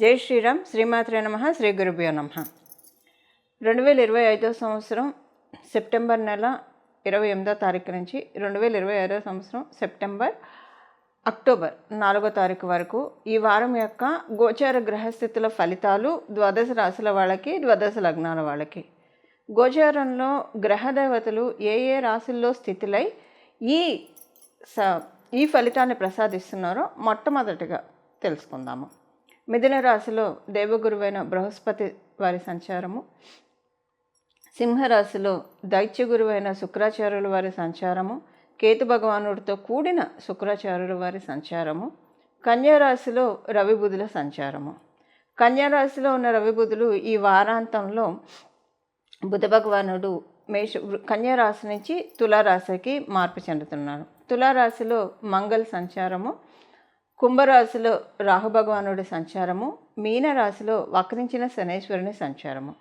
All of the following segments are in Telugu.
జై శ్రీరామ్. శ్రీమాత్రే నమ. శ్రీ గురుభ్యో నమ. రెండు వేల ఇరవై ఐదో సంవత్సరం సెప్టెంబర్ నెల ఇరవై ఎనిమిదో తారీఖు నుంచి రెండు వేల ఇరవై ఐదో సంవత్సరం సెప్టెంబర్ అక్టోబర్ నాలుగో తారీఖు వరకు ఈ వారం యొక్క గోచార గ్రహస్థితుల ఫలితాలు ద్వాదశ రాశుల వాళ్ళకి ద్వాదశ లగ్నాల వాళ్ళకి. గోచారంలో గ్రహదేవతలు ఏ ఏ రాశుల్లో స్థితులై ఈ స ఈ ఫలితాన్ని ప్రసాదిస్తున్నారో మొట్టమొదటిగా తెలుసుకుందాము. మిథున రాశిలో దేవగురువైన బృహస్పతి వారి సంచారము. సింహరాశిలో దైత్యగురువైన శుక్రాచార్యుల వారి సంచారము. కేతు భగవానుడితో కూడిన శుక్రాచార్యుల వారి సంచారము. కన్యారాశిలో రవిబుధుల సంచారము. కన్యారాశిలో ఉన్న రవిబుధులు ఈ వారాంతంలో బుధ భగవానుడు మేష కన్యారాశి నుంచి తులారాశికి మార్పు చెందుతున్నారు. తులారాశిలో మంగళ సంచారము. కుంభరాశిలో రాహుభగవానుడి సంచారము మీనరాశిలో వక్రించిన శనేశ్వరుని సంచారము.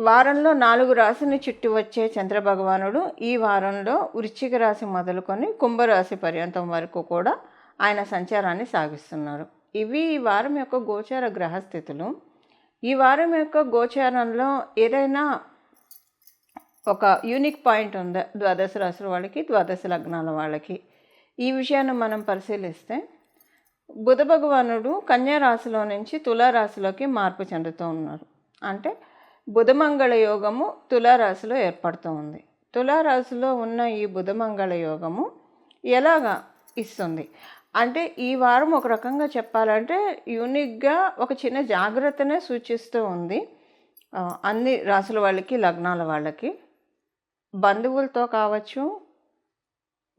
వారంలో నాలుగు రాశిని చుట్టి వచ్చే చంద్రభగవానుడు ఈ వారంలో వృశ్చిక రాశి మొదలుకొని కుంభరాశి పర్యంతం వరకు కూడా ఆయన సంచారాన్ని సాగిస్తున్నారు. ఇవి ఈ వారం యొక్క గోచార గ్రహస్థితులు. ఈ వారం యొక్క గోచారంలో ఏదైనా ఒక యూనిక్ పాయింట్ ఉందా? ద్వాదశ రాశుల వాళ్ళకి ద్వాదశ లగ్నాల వాళ్ళకి. ఈ విషయాన్ని మనం పరిశీలిస్తే బుధ భగవానుడు కన్యారాశిలో నుంచి తులారాశిలోకి మార్పు చెందుతూ ఉన్నారు. అంటే బుధమంగళ యోగము తులారాశిలో ఏర్పడుతూ ఉంది. తులారాశిలో ఉన్న ఈ బుధమంగళ యోగము ఎలాగా ఇస్తుంది? అంటే ఈ వారం ఒక రకంగా చెప్పాలంటే యూనిక్గా ఒక చిన్న జాగ్రత్తనే సూచిస్తూ ఉంది. అన్ని రాసుల వాళ్ళకి లగ్నాల వాళ్ళకి. బంధువులతో కావచ్చు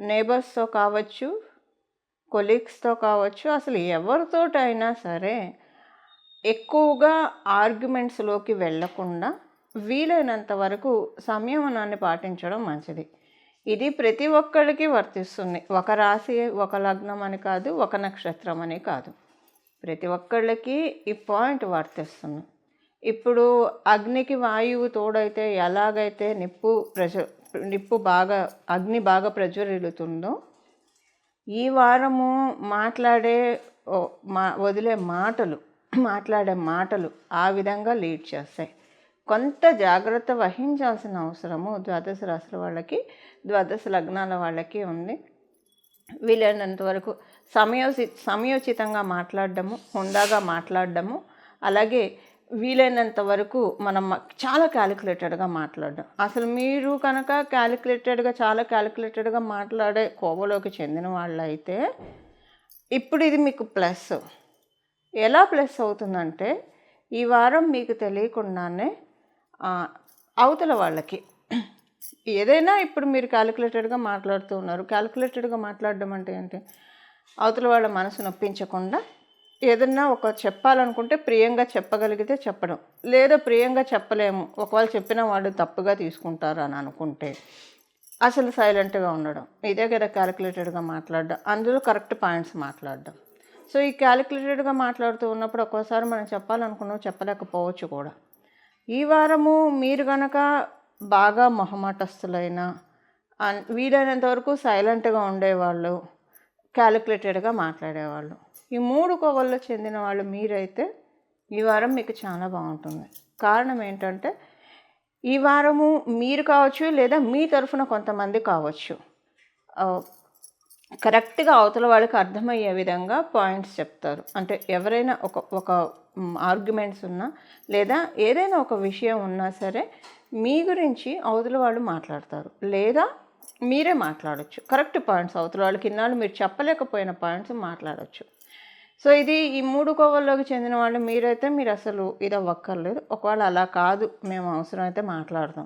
నేబర్స్తో కావచ్చు కొలీగ్స్తో కావచ్చు అసలు ఎవరితోటైనా సరే ఎక్కువగా ఆర్గ్యుమెంట్స్లోకి వెళ్ళకుండా వీలైనంత వరకు సంయమనాన్ని పాటించడం మంచిది. ఇది ప్రతి ఒక్కరికి వర్తిస్తుంది. ఒక రాశి ఒక లగ్నం అని కాదు ఒక నక్షత్రం అని కాదు. ప్రతి ఒక్కళ్ళకి ఈ పాయింట్ వర్తిస్తుంది. ఇప్పుడు అగ్నికి వాయువు తోడైతే ఎలాగైతే నిప్పు ప్రజ నిప్పు బాగా అగ్ని బాగా ప్రజ్వరిల్లుతుందో ఈ వారము మాట్లాడే మా వదిలే మాటలు మాట్లాడే మాటలు ఆ విధంగా లీడ్ చేస్తాయి. కొంత జాగ్రత్త వహించాల్సిన అవసరము ద్వాదశ రాశుల వాళ్ళకి ద్వాదశ లగ్నాల వాళ్ళకి ఉంది. వీలైనంత వరకు సమయోచి సమయోచితంగా మాట్లాడడము హుందాగా మాట్లాడడము అలాగే వీలైనంత వరకు మనం చాలా క్యాలిక్యులేటెడ్గా మాట్లాడడం. అసలు మీరు కనుక క్యాలిక్యులేటెడ్గా చాలా క్యాలిక్యులేటెడ్గా మాట్లాడే కోవలోకి చెందిన వాళ్ళు అయితే ఇప్పుడు ఇది మీకు ప్లస్ ఎలా ప్లస్ అవుతుందంటే ఈ వారం మీకు తెలియకుండానే అవతల వాళ్ళకి. ఏదైనా ఇప్పుడు మీరు క్యాలిక్యులేటెడ్గా మాట్లాడుతూ ఉన్నారు. క్యాలిక్యులేటెడ్గా మాట్లాడడం అంటే ఏంటి? అవతల వాళ్ళ మనసు నొప్పించకుండా ఏదన్నా ఒక చెప్పాలనుకుంటే ప్రియంగా చెప్పగలిగితే చెప్పడం. లేదా ప్రియంగా చెప్పలేము. ఒకవేళ చెప్పిన వాళ్ళు తప్పుగా తీసుకుంటారు అని అనుకుంటే అసలు సైలెంట్గా ఉండడం. ఇదే కదా క్యాలిక్యులేటెడ్గా మాట్లాడడం. అందులో కరెక్ట్ పాయింట్స్ మాట్లాడడం. సో ఈ క్యాలిక్యులేటెడ్గా మాట్లాడుతూ ఉన్నప్పుడు ఒక్కోసారి మనం చెప్పాలనుకున్నాం చెప్పలేకపోవచ్చు కూడా. ఈ వారము మీరు గనక బాగా మొహమాటస్తులైన అన్- వీలైనంత వరకు సైలెంట్గా ఉండేవాళ్ళు క్యాలిక్యులేటెడ్గా మాట్లాడేవాళ్ళు. ఈ మూడు కోవల్లో చెందిన వాళ్ళు మీరైతే ఈ వారం మీకు చాలా బాగుంటుంది. కారణం ఏంటంటే ఈ వారము మీరు కావచ్చు లేదా మీ తరఫున కొంతమంది కావచ్చు. కరెక్ట్గా అవతల వాళ్ళకి అర్థమయ్యే విధంగా పాయింట్స్ చెప్తారు. అంటే ఎవరైనా ఒక ఒక ఆర్గ్యుమెంట్స్ ఉన్నా లేదా ఏదైనా ఒక విషయం ఉన్నా సరే మీ గురించి అవతల వాళ్ళు మాట్లాడతారు. లేదా మీరే మాట్లాడచ్చు. Correct points. అవతల వాళ్ళకి ఇన్నాళ్ళు మీరు చెప్పలేకపోయిన పాయింట్స్ మాట్లాడచ్చు. సో ఇది ఈ మూడు కోవల్లోకి చెందిన వాళ్ళు మీరైతే మీరు అసలు ఇది అవ్వక్కర్లేదు ఒకవేళ అలా కాదు మేము అవసరమైతే మాట్లాడతాం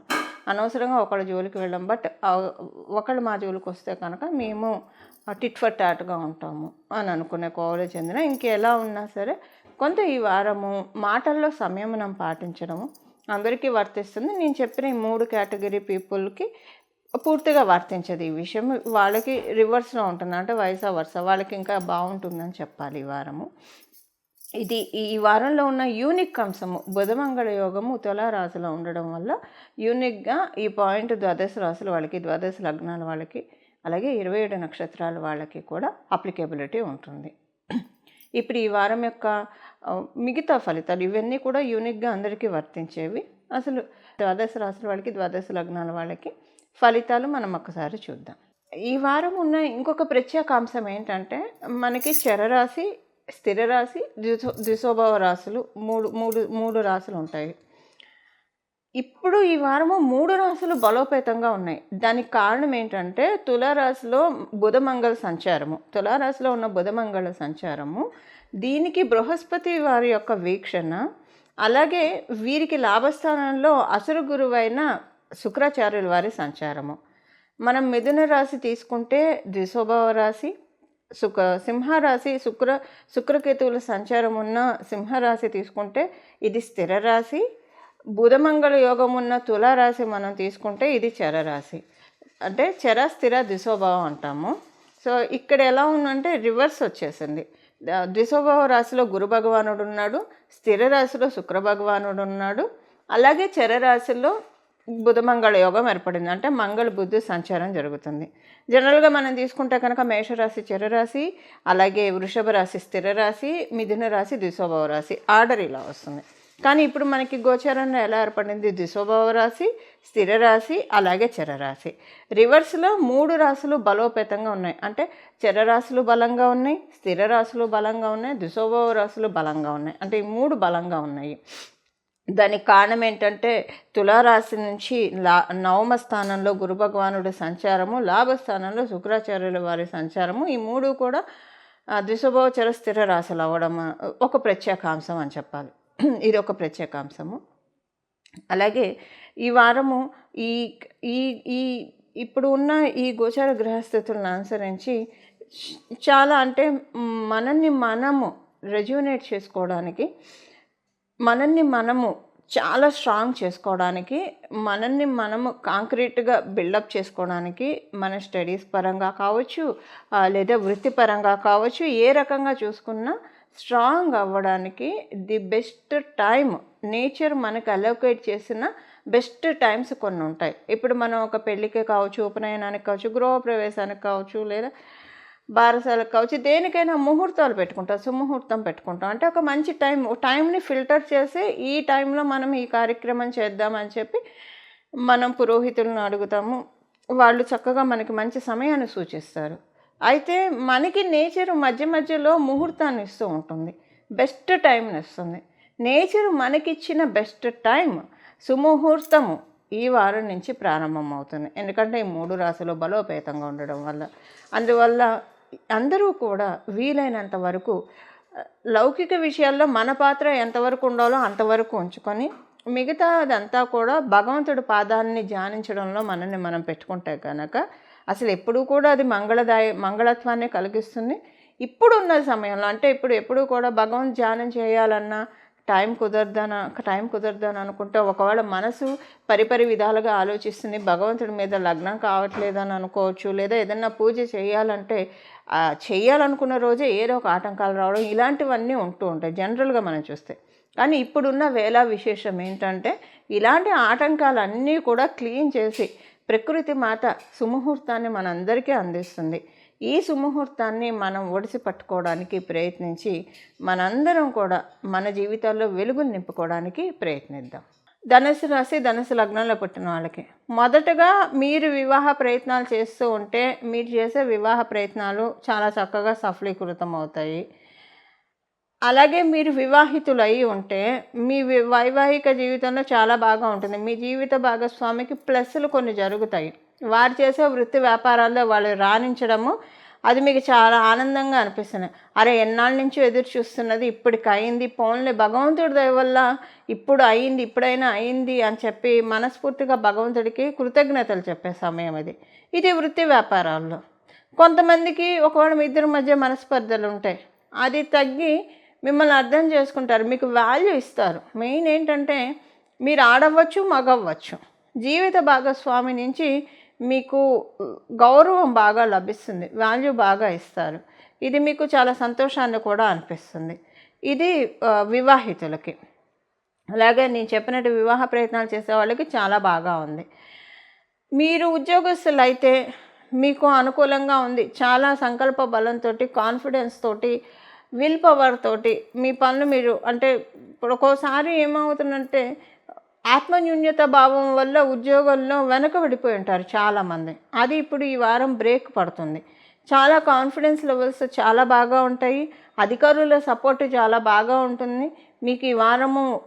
అనవసరంగా ఒకళ్ళ జోలికి వెళ్ళాం బట్ ఒకళ్ళు మా జోలికి వస్తే కనుక మేము టిట్ ఫర్ టాట్గా ఉంటాము అని అనుకునే కోవలో చెందిన. ఇంకెలా ఉన్నా సరే కొంత ఈ వారము మాటల్లో సంయమనం పాటించడము అందరికీ వర్తిస్తుంది. నేను చెప్పిన ఈ మూడు కేటగిరీ పీపుల్కి పూర్తిగా వర్తించదు ఈ విషయం. వాళ్ళకి రివర్స్లో ఉంటుంది? అంటే వయసా వరుస వాళ్ళకి ఇంకా బాగుంటుందని చెప్పాలి ఈ వారము. ఇది ఈ వారంలో ఉన్న యూనిక్ అంశము. బుధమంగళ యోగము తులారాశిలో ఉండడం వల్ల యూనిక్గా ఈ పాయింట్ ద్వాదశ రాశుల వాళ్ళకి ద్వాదశ లగ్నాల వాళ్ళకి అలాగే ఇరవై ఏడు నక్షత్రాల వాళ్ళకి కూడా అప్లికేబిలిటీ ఉంటుంది. ఇప్పుడు ఈ వారం యొక్క మిగతా ఫలితాలు ఇవన్నీ కూడా యూనిక్గా అందరికీ వర్తించేవి. అసలు ద్వాదశ రాశుల వాళ్ళకి ద్వాదశ లగ్నాల వాళ్ళకి ఫలితాలు మనం ఒకసారి చూద్దాం. ఈ వారం ఉన్న ఇంకొక ప్రత్యేక అంశం ఏంటంటే మనకి చరరాశి స్థిర రాశి ద్విసో ద్విశోభావ రాశులు మూడు మూడు మూడు రాశులు ఉంటాయి. ఇప్పుడు ఈ వారము మూడు రాశులు బలోపేతంగా ఉన్నాయి. దానికి కారణం ఏంటంటే తులారాశిలో బుధమంగళ సంచారము. తులారాశిలో ఉన్న బుధమంగళ సంచారము దీనికి బృహస్పతి వారి యొక్క వీక్షణ అలాగే వీరికి లాభస్థానంలో అసురు గురువైన శుక్రాచార్యుల వారి సంచారము. మనం మిథున రాశి తీసుకుంటే ద్విశోభవ రాశి శుక సింహరాశి శుక్ర శుక్రకేతువుల సంచారం ఉన్న సింహరాశి తీసుకుంటే ఇది స్థిర రాశి. బుధమంగళ యోగం ఉన్న తులారాశి మనం తీసుకుంటే ఇది చరరాశి అంటే చర స్థిర ద్విశోభావం అంటాము. సో ఇక్కడ ఎలా ఉందంటే రివర్స్ వచ్చేసింది. ద్విశోభావ రాశిలో గురు భగవానుడు ఉన్నాడు స్థిర రాశిలో శుక్ర భగవానుడు ఉన్నాడు. అలాగే చర రాశిలో బుధమంగళ యోగం ఏర్పడింది. అంటే మంగళ బుద్ధి సంచారం జరుగుతుంది. జనరల్గా మనం తీసుకుంటే కనుక మేషరాశి చిరరాశి అలాగే వృషభ రాశి స్థిర రాశి మిథున రాశి ద్విశోభావ రాశి ఆర్డర్ ఇలా వస్తుంది. కానీ ఇప్పుడు మనకి గోచారంలో ఎలా ఏర్పడింది? ద్విశోభావ రాశి స్థిర రాశి అలాగే చరరాశి రివర్స్లో మూడు రాశులు బలోపేతంగా ఉన్నాయి. అంటే చరరాశులు బలంగా ఉన్నాయి స్థిర రాశులు బలంగా ఉన్నాయి ద్విశోభావ రాశులు బలంగా ఉన్నాయి. అంటే ఈ మూడు బలంగా ఉన్నాయి. దానికి కారణం ఏంటంటే తులారాశి నుంచి లా నవమ స్థానంలో గురు భగవానుడి సంచారము లాభస్థానంలో శుక్రాచార్యుల వారి సంచారము ఈ మూడు కూడా ఆ, ద్విశభోచర స్థిర రాశులు అవ్వడం ఒక ప్రత్యేకాంశం అని చెప్పాలి. ఇది ఒక ప్రత్యేకాంశము. అలాగే ఈ వారము ఈ ఈ ఈ ఇప్పుడు ఉన్న ఈ గోచార గ్రహస్థితులను అనుసరించి చాలా అంటే మనల్ని మనము రెజ్యూనేట్ చేసుకోవడానికి మనల్ని మనము చాలా స్ట్రాంగ్ చేసుకోవడానికి మనల్ని మనము కాంక్రీట్గా బిల్డప్ చేసుకోవడానికి మన స్టడీస్ పరంగా కావచ్చు లేదా వృత్తిపరంగా కావచ్చు ఏ రకంగా చూసుకున్నా స్ట్రాంగ్ అవ్వడానికి ది బెస్ట్ టైం నేచర్ మనకు అలోకేట్ చేసిన బెస్ట్ టైమ్స్ కొన్ని ఉంటాయి. ఇప్పుడు మనం ఒక పెళ్ళికి కావచ్చు ఉపనయనానికి కావచ్చు గృహప్రవేశానికి కావచ్చు లేదా బారసాలకు కావచ్చు దేనికైనా ముహూర్తాలు పెట్టుకుంటాం సుముహూర్తం పెట్టుకుంటాం. అంటే ఒక మంచి టైం టైంని ఫిల్టర్ చేసి ఈ టైంలో మనం ఈ కార్యక్రమం చేద్దామని చెప్పి మనం పురోహితులను అడుగుతాము. వాళ్ళు చక్కగా మనకి మంచి సమయాన్ని సూచిస్తారు. అయితే మనకి నేచర్ మధ్య మధ్యలో ముహూర్తాన్ని ఇస్తూ ఉంటుంది. బెస్ట్ టైంని ఇస్తుంది. నేచర్ మనకిచ్చిన బెస్ట్ టైం సుముహూర్తము ఈ వారం నుంచి ప్రారంభమవుతుంది. ఎందుకంటే ఈ మూడు రాశులు బలోపేతంగా ఉండడం వల్ల. అందువల్ల అందరూ కూడా వీలైనంత వరకు లౌకిక విషయాల్లో మన పాత్ర ఎంతవరకు ఉండాలో అంతవరకు ఉంచుకొని మిగతా అదంతా కూడా భగవంతుడి పాదాన్ని ధ్యానించడంలో మనల్ని మనం పెట్టుకుంటే కనుక అసలు ఎప్పుడూ కూడా అది మంగళదాయ మంగళత్వాన్ని కలిగిస్తుంది. ఇప్పుడున్న సమయంలో అంటే ఇప్పుడు ఎప్పుడూ కూడా భగవంత్ ధ్యానం చేయాలన్నా టైం కుదరదన టైం కుదరదని అనుకుంటే ఒకవేళ మనసు పరిపరి విధాలుగా ఆలోచిస్తుంది భగవంతుడి మీద లగ్నం కావట్లేదని అనుకోవచ్చు లేదా ఏదన్నా పూజ చేయాలంటే చేయాలనుకున్న రోజే ఏదో ఒక ఆటంకాలు రావడం ఇలాంటివన్నీ ఉంటూ ఉంటాయి జనరల్గా మనం చూస్తే. కానీ ఇప్పుడున్న వేళ విశేషం ఏంటంటే ఇలాంటి ఆటంకాలన్నీ కూడా క్లీన్ చేసి ప్రకృతి మాత సుముహూర్తాన్ని మనందరికీ అందిస్తుంది. ఈ సుముహూర్తాన్ని మనం ఒడిసి పట్టుకోవడానికి ప్రయత్నించి మనందరం కూడా మన జీవితాల్లో వెలుగులు నింపుకోవడానికి ప్రయత్నిద్దాం. ధనుసు రాశి ధనుసు లగ్నంలో పుట్టిన వాళ్ళకి. మొదటగా మీరు వివాహ ప్రయత్నాలు చేస్తూ ఉంటే మీరు చేసే వివాహ ప్రయత్నాలు చాలా చక్కగా సఫలీకృతం అవుతాయి. అలాగే మీరు వివాహితులు అయి ఉంటే మీ వి- వైవాహిక జీవితంలో చాలా బాగా ఉంటుంది. మీ జీవిత భాగస్వామికి ప్లస్లు కొన్ని జరుగుతాయి. వారు చేసే వృత్తి వ్యాపారాల్లో వాళ్ళు రాణించడము అది మీకు చాలా ఆనందంగా అనిపిస్తుంది. అరే ఎన్నాళ్ళ నుంచి ఎదురు చూస్తున్నది ఇప్పటికి అయింది పోన్లే భగవంతుడి దయ వల్ల ఇప్పుడు అయింది ఇప్పుడైనా అయింది అని చెప్పి మనస్ఫూర్తిగా భగవంతుడికి కృతజ్ఞతలు చెప్పే సమయం ఇది. ఇది వృత్తి వ్యాపారాల్లో. కొంతమందికి ఒకవేళ మీ ఇద్దరి మధ్య మనస్పర్ధలు ఉంటాయి అది తగ్గి మిమ్మల్ని అర్థం చేసుకుంటారు మీకు వాల్యూ ఇస్తారు. మెయిన్ ఏంటంటే మీరు ఆడవచ్చు మగవ్వచ్చు. జీవిత భాగస్వామి నుంచి మీకు గౌరవం బాగా లభిస్తుంది వాల్యూ బాగా ఇస్తారు. ఇది మీకు చాలా సంతోషాన్ని కూడా అనిపిస్తుంది. ఇది వివాహితులకి. అలాగే నేను చెప్పినట్టు వివాహ ప్రయత్నాలు చేసే వాళ్ళకి చాలా బాగా ఉంది. మీరు ఉద్యోగస్తులు అయితే మీకు అనుకూలంగా ఉంది. చాలా సంకల్ప బలంతో కాన్ఫిడెన్స్ తోటి విల్ పవర్ తోటి మీ పనులు మీరు అంటే ఇప్పుడు ఒక్కోసారి ఏమవుతుందంటే ఆత్మన్యూన్యత భావం వల్ల ఉద్యోగంలో వెనకబడిపోయి ఉంటారు చాలామంది. అది ఇప్పుడు ఈ వారం బ్రేక్ పడుతుంది. చాలా కాన్ఫిడెన్స్ లెవెల్స్ చాలా బాగా ఉంటాయి. అధికారుల సపోర్ట్ చాలా బాగా ఉంటుంది. మీకు ఈ వారము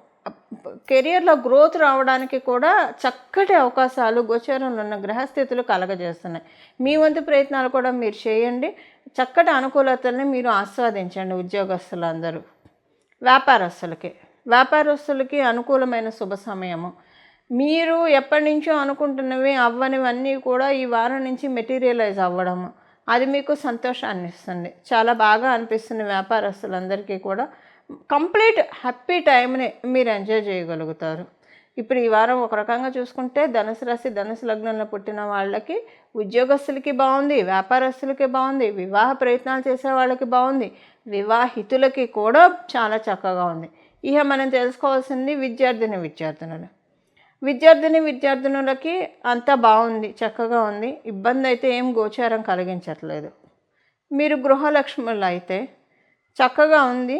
కెరియర్లో గ్రోత్ రావడానికి కూడా చక్కటి అవకాశాలు గోచరంలో ఉన్న గ్రహస్థితులు కలగజేస్తున్నాయి. మీ వంతు ప్రయత్నాలు కూడా మీరు చేయండి. చక్కటి అనుకూలతల్ని మీరు ఆస్వాదించండి ఉద్యోగస్తులందరూ వ్యాపారస్తులకి. వ్యాపారస్తులకి అనుకూలమైన శుభ సమయము. మీరు ఎప్పటి నుంచో అనుకుంటున్నవి అవ్వనివన్నీ కూడా ఈ వారం నుంచి మెటీరియలైజ్ అవ్వడము. అది మీకు సంతోషాన్ని ఇస్తుంది. చాలా బాగా అనిపిస్తుంది వ్యాపారస్తులందరికీ కూడా. కంప్లీట్ హ్యాపీ టైంని మీరు ఎంజాయ్ చేయగలుగుతారు. ఇప్పుడు ఈ వారం ఒక రకంగా చూసుకుంటే ధనుసు రాశి ధనుసు లగ్నంలో పుట్టిన వాళ్ళకి ఉద్యోగస్తులకి బాగుంది వ్యాపారస్తులకి బాగుంది వివాహ ప్రయత్నాలు చేసే వాళ్ళకి బాగుంది వివాహితులకి కూడా చాలా చక్కగా ఉంది. ఇక మనం తెలుసుకోవాల్సింది విద్యార్థిని విద్యార్థినులు. విద్యార్థిని విద్యార్థినులకి అంతా బాగుంది చక్కగా ఉంది. ఇబ్బంది అయితే ఏం గోచారం కలిగించట్లేదు. మీరు గృహలక్ష్ములు అయితే చక్కగా ఉంది.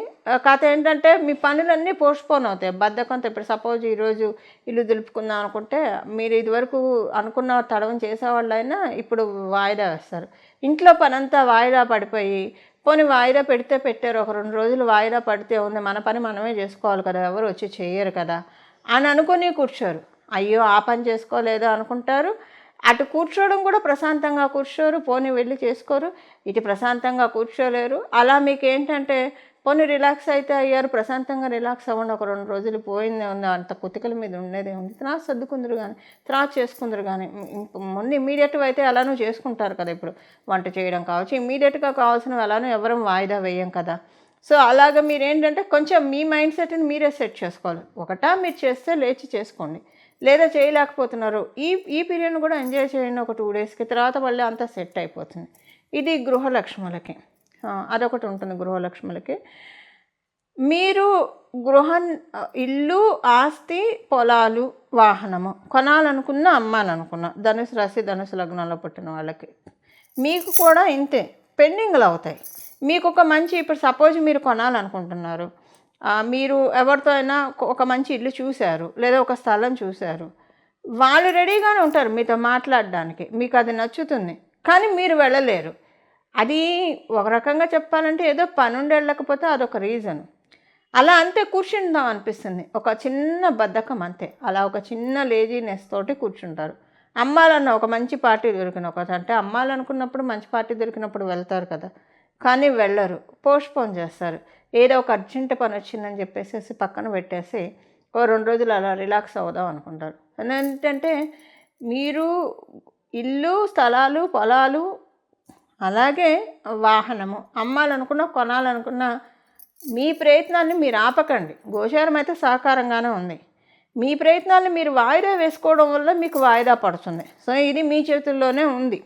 కథ ఏంటంటే మీ పనులన్నీ పోస్ట్పోన్ అవుతాయి. బద్ధకంతో ఇప్పుడు సపోజ్ ఈరోజు ఇల్లు దులుపుకుందాం అనుకుంటే మీరు ఇదివరకు అనుకున్న తడవం చేసేవాళ్ళైనా ఇప్పుడు వాయిదా వేస్తారు. ఇంట్లో పనంతా వాయిదా పడిపోయి పోనీ వాయిదా పెడితే పెట్టారు ఒక రెండు రోజులు వాయిదా పడితే ఉంది మన పని మనమే చేసుకోవాలి కదా ఎవరు వచ్చి చేయరు కదా అని అనుకుని కూర్చోరు. అయ్యో ఆ పని చేసుకోలేదు అనుకుంటారు. అటు కూర్చోవడం కూడా ప్రశాంతంగా కూర్చోరు పోనీ వెళ్ళి చేసుకోరు. ఇటు ప్రశాంతంగా కూర్చోలేరు. అలా మీకు ఏంటంటే పోనీ రిలాక్స్ అయితే అయ్యారు ప్రశాంతంగా రిలాక్స్ అవ్వండి ఒక రెండు రోజులు పోయిందే ఉంది అంత కుతికల మీద ఉండేదే ఉంది. తర్వాత సర్దుకుందరు కానీ తర్వాత చేసుకుందరు కానీ ముందు ఇమీడియట్గా అయితే ఎలానూ చేసుకుంటారు కదా ఇప్పుడు వంట చేయడం కావచ్చు ఇమీడియట్గా కావాల్సినవి ఎలానూ ఎవరం వాయిదా వేయం కదా. సో అలాగ మీరు ఏంటంటే కొంచెం మీ మైండ్ సెట్ని మీరే సెట్ చేసుకోవాలి. ఒకటా మీరు చేస్తే లేచి చేసుకోండి. లేదా చేయలేకపోతున్నారు. ఈ ఈ పీరియడ్ని కూడా ఎంజాయ్ చేయండి ఒక టూ డేస్కి తర్వాత మళ్ళీ అంతా సెట్ అయిపోతుంది. ఇది గృహలక్ష్ములకి. అదొకటి ఉంటుంది గృహలక్ష్ములకి. మీరు గృహ ఇల్లు ఆస్తి పొలాలు వాహనము కొనాలనుకున్న అమ్మాలనుకున్న ధనుసు రాశి ధనుసు లగ్నంలో పుట్టిన వాళ్ళకి మీకు కూడా ఇంతే పెండింగ్లు అవుతాయి. మీకు ఒక మంచి ఇప్పుడు సపోజ్ మీరు కొనాలనుకుంటున్నారు. మీరు ఎవరితో అయినా ఒక మంచి ఇల్లు చూశారు లేదా ఒక స్థలం చూశారు వాళ్ళు రెడీగానే ఉంటారు మీతో మాట్లాడడానికి మీకు అది నచ్చుతుంది కానీ మీరు వెళ్ళలేరు. అది ఒక రకంగా చెప్పాలంటే ఏదో పనుండి వెళ్ళకపోతే అదొక రీజన్. అలా అంతే కూర్చుందాం అనిపిస్తుంది. ఒక చిన్న బద్ధకం అంతే. అలా ఒక చిన్న లేజీనెస్ తోటి కూర్చుంటారు. అమ్మాలన్న ఒక మంచి పార్టీ దొరికిన ఒక అంటే అమ్మాలనుకున్నప్పుడు మంచి పార్టీ దొరికినప్పుడు వెళ్తారు కదా. కానీ వెళ్ళరు. పోస్ట్పోన్ చేస్తారు. ఏదో ఒక అర్జెంట్ పని వచ్చిందని చెప్పేసి పక్కన పెట్టేసి ఓ రెండు రోజులు అలా రిలాక్స్ అవుదాం అనుకుంటారు. ఏంటంటే మీరు ఇల్లు స్థలాలు పొలాలు అలాగే వాహనము. అమ్మాలనుకున్న కొనాలనుకున్న మీ ప్రయత్నాన్ని మీరు ఆపకండి. గోచారం అయితే సహకారంగానే ఉంది. మీ ప్రయత్నాన్ని మీరు వాయిదా వేసుకోవడం వల్ల మీకు వాయిదా పడుతుంది. సో ఇది మీ చేతుల్లోనే ఉంది.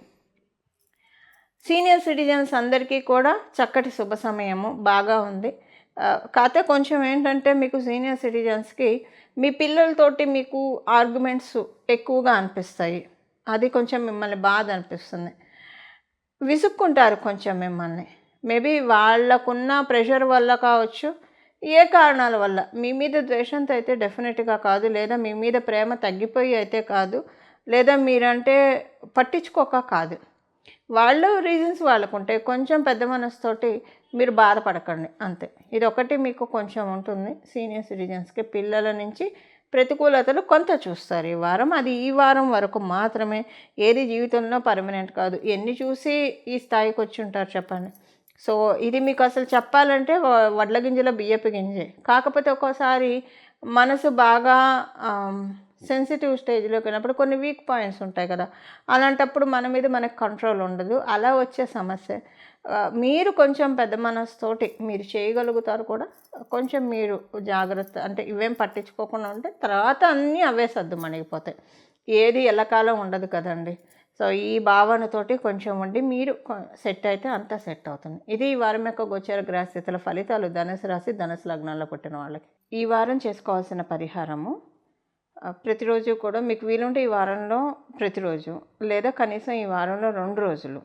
సీనియర్ సిటిజన్స్ అందరికీ కూడా చక్కటి శుభ సమయము. బాగా ఉంది. కాకపోతే కొంచెం ఏంటంటే మీకు సీనియర్ సిటిజన్స్కి మీ పిల్లలతోటి మీకు ఆర్గ్యుమెంట్స్ ఎక్కువగా అనిపిస్తాయి. అది కొంచెం మిమ్మల్ని బాధ అనిపిస్తుంది. విసుక్కుంటారు కొంచెం మిమ్మల్ని. మేబీ వాళ్ళకున్న ప్రెషర్ వల్ల కావచ్చు ఏ కారణాల వల్ల. మీ మీద ద్వేషంతో అయితే డెఫినెట్గా కాదు లేదా మీ మీద ప్రేమ తగ్గిపోయి అయితే కాదు లేదా మీరంటే పట్టించుకోక కాదు. వాళ్ళు రీజన్స్ వాళ్ళకు ఉంటాయి కొంచెం పెద్ద మనసుతోటి మీరు బాధపడకండి అంతే. ఇది ఒకటి మీకు కొంచెం ఉంటుంది సీనియర్ సిటిజన్స్కి పిల్లల నుంచి ప్రతికూలతలు కొంత చూస్తారు. ఈ వారం అది ఈ వారం వరకు మాత్రమే. ఏది జీవితంలో పర్మనెంట్ కాదు. ఎన్ని చూసి ఈ స్థాయికి వచ్చి ఉంటారు చెప్పండి. సో ఇది మీకు అసలు చెప్పాలంటే వడ్ల గింజల బియ్యపు గింజే. కాకపోతే ఒక్కోసారి మనసు బాగా సెన్సిటివ్ స్టేజ్లోకి వెళ్ళినప్పుడు కొన్ని వీక్ పాయింట్స్ ఉంటాయి కదా. అలాంటప్పుడు మన మీద మనకు కంట్రోల్ ఉండదు. అలా వచ్చే సమస్య. మీరు కొంచెం పెద్ద మనసుతోటి మీరు చేయగలుగుతారు కూడా. కొంచెం మీరు జాగ్రత్త అంటే ఇవేం పట్టించుకోకుండా ఉంటే తర్వాత అన్నీ అవే సర్దు మణిగిపోతాయి. ఏది ఎల్లకాలం ఉండదు కదండి. సో ఈ భావనతోటి కొంచెం ఉండి మీరు సెట్ అయితే అంతా సెట్ అవుతుంది. ఇది ఈ వారం యొక్క గోచర గ్రహస్థితుల ఫలితాలు. ధనుసు రాశి ధనుసు లగ్నాల్లో పుట్టిన వాళ్ళకి. ఈ వారం చేసుకోవాల్సిన పరిహారము ప్రతిరోజు కూడా మీకు వీలుంటే ఈ వారంలో ప్రతిరోజు లేదా కనీసం ఈ వారంలో రెండు రోజులు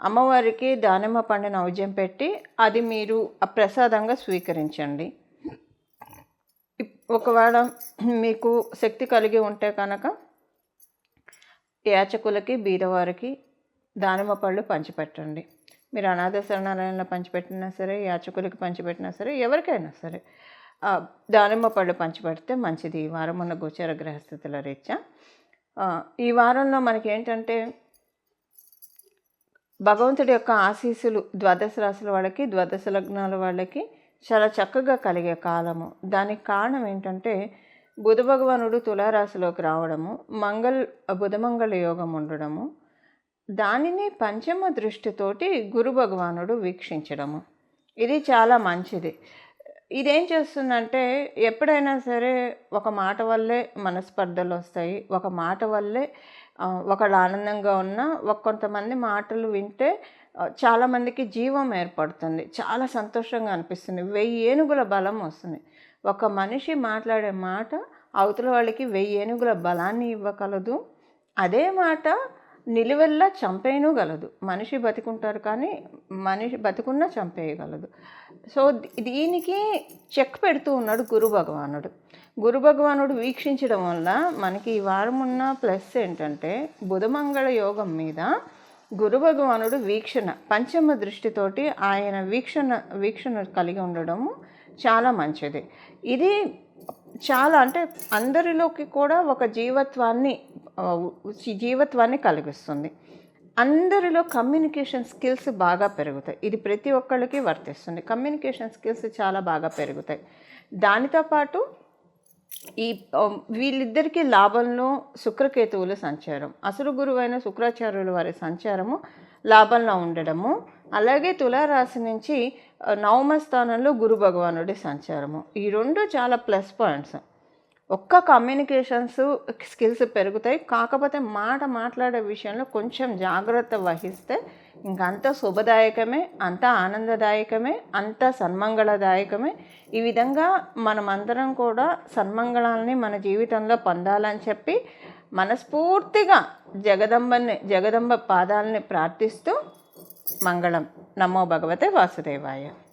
అమ్మవారికి దానిమ్మ పండు నైవేద్యం పెట్టి అది మీరు ప్రసాదంగా స్వీకరించండి. ఇప్- ఒకవేళ మీకు శక్తి కలిగి ఉంటే కనుక యాచకులకి బీదవారికి దానిమ్మ పళ్ళు పంచిపెట్టండి. మీరు అనాథ శరణాలయంలో పంచిపెట్టినా సరే యాచకులకి పంచిపెట్టినా సరే ఎవరికైనా సరే దానిమ్మ పళ్ళు పంచిపెడితే మంచిది. ఈ వారం ఉన్న గోచర గ్రహస్థితుల రీత్యా. ఈ వారంలో మనకి ఏంటంటే భగవంతుడి యొక్క ఆశీస్సులు ద్వాదశ రాశుల వాళ్ళకి ద్వాదశ లగ్నాల వాళ్ళకి చాలా చక్కగా కలిగే కాలము. దానికి కారణం ఏంటంటే బుధ భగవానుడు తులారాశిలోకి రావడము మంగళ బుధమంగళ యోగం ఉండడము దానిని పంచమ దృష్టితోటి గురు భగవానుడు వీక్షించడము. ఇది చాలా మంచిది. ఇదేం చేస్తుందంటే ఎప్పుడైనా సరే ఒక మాట వల్లే మనస్పర్ధలు వస్తాయి. ఒక మాట వల్లే ఒకళ్ళు ఆనందంగా ఉన్న ఒక కొంతమంది మాటలు వింటే చాలామందికి జీవం ఏర్పడుతుంది. చాలా సంతోషంగా అనిపిస్తుంది. వెయ్యి ఏనుగుల బలం వస్తుంది. ఒక మనిషి మాట్లాడే మాట అవతల వాళ్ళకి వెయ్యి ఏనుగుల బలాన్ని ఇవ్వగలదు. అదే మాట నిలువెల్లా చంపేయను గలదు. మనిషి బతికుంటారు కానీ మనిషి బతికున్నా చంపేయగలదు. సో దీనికి చెక్ పెడుతూ ఉన్నాడు గురు భగవానుడు. గురు భగవానుడు వీక్షించడం వల్ల మనకి ఈ వారం ఉన్న ప్లస్ ఏంటంటే బుధమంగళ యోగం మీద గురు భగవానుడు వీక్షణ పంచమ దృష్టితోటి ఆయన వీక్షణ వీక్షణ కలిగి ఉండడము చాలా మంచిది. ఇది చాలా అంటే అందరిలోకి కూడా ఒక జీవత్వాన్ని జీవత్వాన్ని కలిగిస్తుంది. అందరిలో కమ్యూనికేషన్ స్కిల్స్ బాగా పెరుగుతాయి. ఇది ప్రతి ఒక్కళ్ళకి వర్తిస్తుంది. కమ్యూనికేషన్ స్కిల్స్ చాలా బాగా పెరుగుతాయి. దానితో పాటు ఈ వీళ్ళిద్దరికీ లాభంలో శుక్రకేతువుల సంచారం. అసురు గురువైన శుక్రాచార్యుల వారి సంచారము లాభంలో ఉండడము అలాగే తులారాశి నుంచి నవమ స్థానంలో గురు భగవానుడి సంచారము. ఈ రెండు చాలా ప్లస్ పాయింట్స్. ఒక్క కమ్యూనికేషన్స్ స్కిల్స్ పెరుగుతాయి. కాకపోతే మాట మాట్లాడే విషయంలో కొంచెం జాగ్రత్త వహిస్తే ఇంకంత శుభదాయకమే అంత ఆనందదాయకమే అంత సన్మంగళదాయకమే. ఈ విధంగా మనమందరం కూడా సన్మంగళాలని మన జీవితంలో పొందాలని చెప్పి మనస్ఫూర్తిగా జగదంబని జగదంబ పాదాలని ప్రార్థిస్తూ మంగళం. నమో భగవతే వాసుదేవాయ.